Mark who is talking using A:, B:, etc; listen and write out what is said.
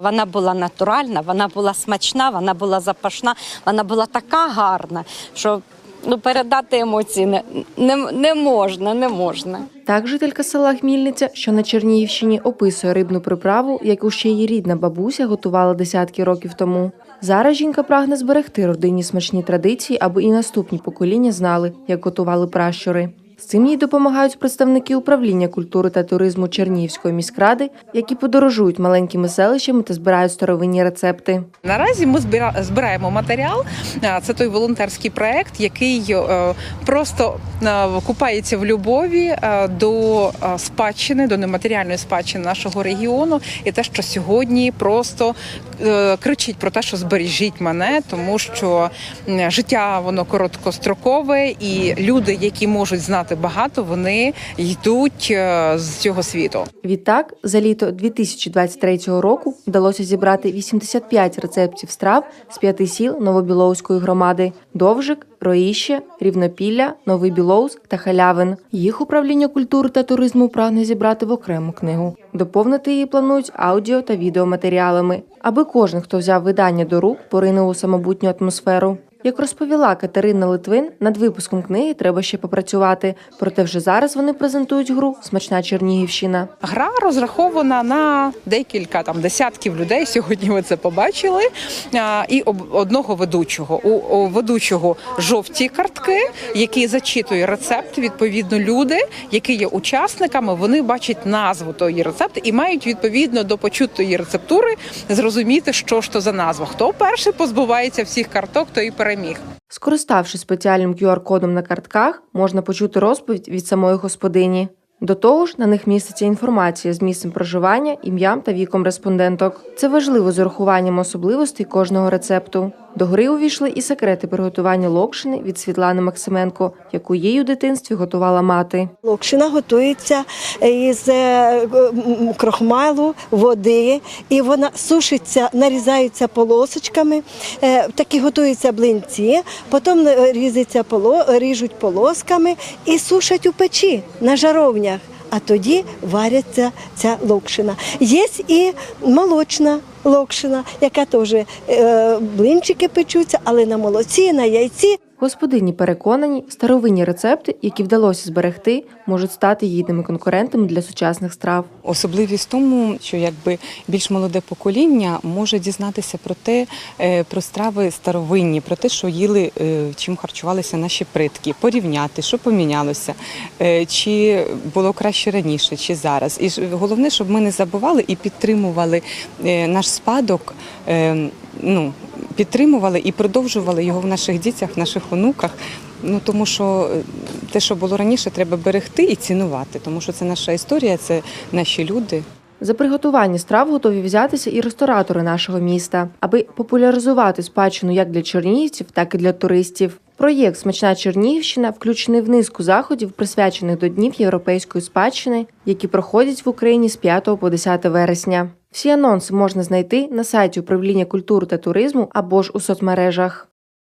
A: Вона була натуральна, вона була смачна, вона була запашна, вона була така гарна, що ну, передати емоції не, не, не можна, не можна.
B: Так, жителька села Хмільниця, що на Чернігівщині, описує рибну приправу, яку ще її рідна бабуся готувала десятки років тому. Зараз жінка прагне зберегти родинні смачні традиції, аби і наступні покоління знали, як готували пращури. З цим їй допомагають представники управління культури та туризму Чернігівської міськради, які подорожують маленькими селищами та збирають старовинні рецепти.
C: Наразі ми збира- збираємо матеріал. Це той волонтерський проект, який е, просто е, купається в любові е, до спадщини, до нематеріальної спадщини нашого регіону, і те, що сьогодні просто кричить про те, що збережіть мене, тому що життя воно короткострокове, і люди, які можуть знати багато, вони йдуть е, з цього світу.
B: Відтак, за літо 2023 року вдалося зібрати 85 рецептів страв з п'яти сіл Новобілоуської громади: Довжик, Роїще, Рівнопілля, Новий Білоус та Халявин. Їх управління культури та туризму прагне зібрати в окрему книгу. Доповнити її планують аудіо та відеоматеріалами, аби кожен, хто взяв видання до рук, поринув у самобутню атмосферу. Як розповіла Катерина Литвин, над випуском книги треба ще попрацювати, проте вже зараз вони презентують гру Смачна Чернігівщина.
C: Гра розрахована на декілька там десятків людей. Сьогодні ви це побачили. І одного ведучого. У, ведучого жовті картки, які зачитує рецепт. Відповідно, люди, які є учасниками, вони бачать назву тої рецепту і мають відповідно до почутої рецептури зрозуміти, що ж то за назва. Хто перший позбувається всіх карток, той і переміг.
B: Скориставшись спеціальним QR-кодом на картках, можна почути розповідь від самої господині. До того ж, на них міститься інформація з місцем проживання, ім'ям та віком респонденток. Це важливо з урахуванням особливостей кожного рецепту. До гри увійшли і секрети приготування локшини від Світлани Максименко, яку їй у дитинстві готувала мати.
D: Локшина готується із е, крохмалу, води, і вона сушиться, нарізаються полосочками. Е, Такі готуються блинці, потім е, різаться поло, ріжуть полосками і сушать у печі на жаровнях. А тоді варяться ця локшина. Є і молочна локшина, яка теж е, блинчики печуться, але на молоці, на яйці.
B: Господині переконані, старовинні рецепти, які вдалося зберегти, можуть стати гідними конкурентами для сучасних страв.
E: Особливість в тому, що якби більш молоде покоління може дізнатися про те, е, про страви старовинні, про те, що їли, е, чим харчувалися наші предки, порівняти, що помінялося, е, чи було краще раніше, чи зараз. І головне, щоб ми не забували і підтримували наш спадок. Ну, підтримували і продовжували його в наших дітях, в наших онуках. Ну тому що е, те, що було раніше, треба берегти і цінувати, тому що це наша історія, це наші люди.
B: За приготування страв готові взятися і ресторатори нашого міста, аби популяризувати спадщину як для чернігівців, так і для туристів. Проєкт Смачна Чернігівщина включений в низку заходів, присвячених до Днів європейської спадщини, які проходять в Україні з 5 по 10 вересня. Всі анонси можна знайти на сайті управління культури та туризму або ж у соцмережах.